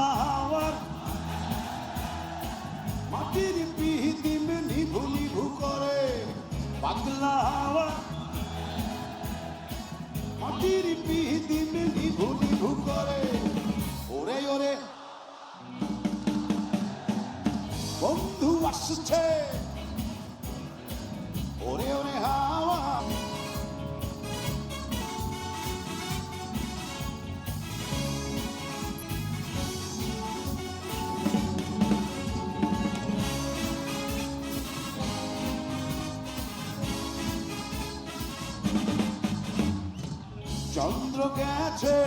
হাওয়ার মাটির পিহিতিম নিভু নিভু করে। পাতলা হাওয়া মাটির পিহিতিম নিভু নিভু করে। ওরে ওরে। বন্ধু আসছে। ওরে ওরে হাওয়া চন্দ্র গেছে।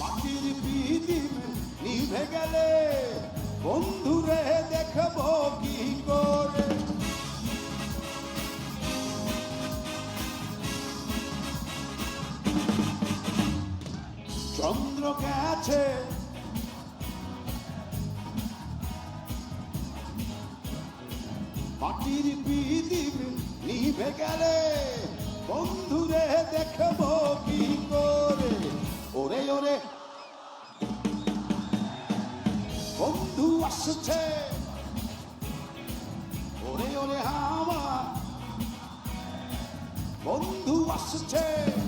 মাটির পিদিম নিভে গেলে বন্ধুরে দেখব কি করে। চন্দ্র গেছে। মাটির পিদিম নিভে গেলে বন্ধুরে দেখব কি করে? ওরে ওরে। বন্ধু আসছে। ওরে ওরে, হাওয়া। বন্ধু আসছে।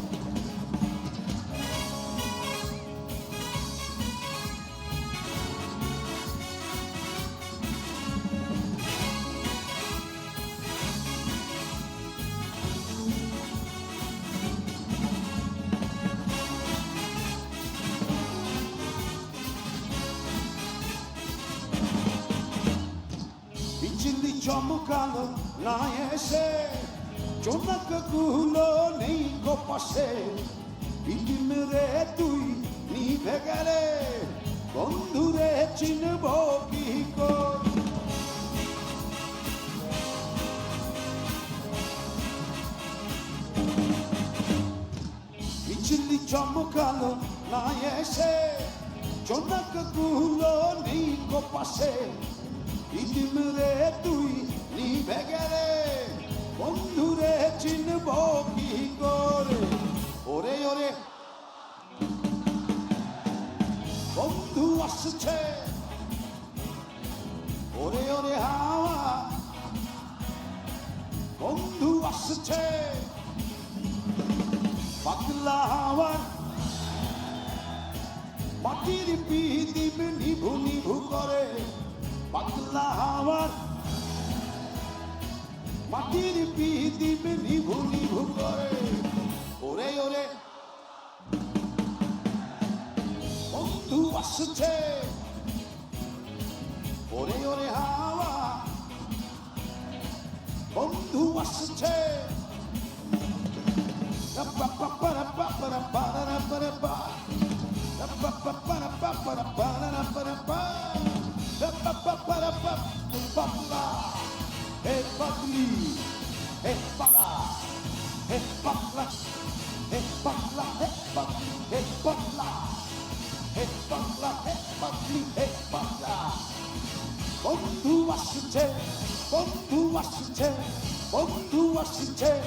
এসে। জোনাকগুলো নেই গো পাশে। বিদিন রে তুই নিভে গেলে। বন্ধুরে চিনব কি করে? বিচিন্দি চমকালো না এসে। জোনাকগুলো নেই গো পাশে। আসছে। ওরে ওরে হাওয়া বন্ধু আসছে। পাতলা হাওয়ার মাটির পিদিম নিভু নিভু করে। পাতলা হাওয়ার মাটির পিদিম নিভু নিভু করে। বন্ধু আসছে ওরে ওরে হাওয়া বন্ধু আসছে Hey, Buckley! Hey, Butler! Hey, Butler! Hey, Butler! Hey, Buckley! Hey, 해방라 해방리 해방라 모두와 신체 모두와 신체 모두와 신체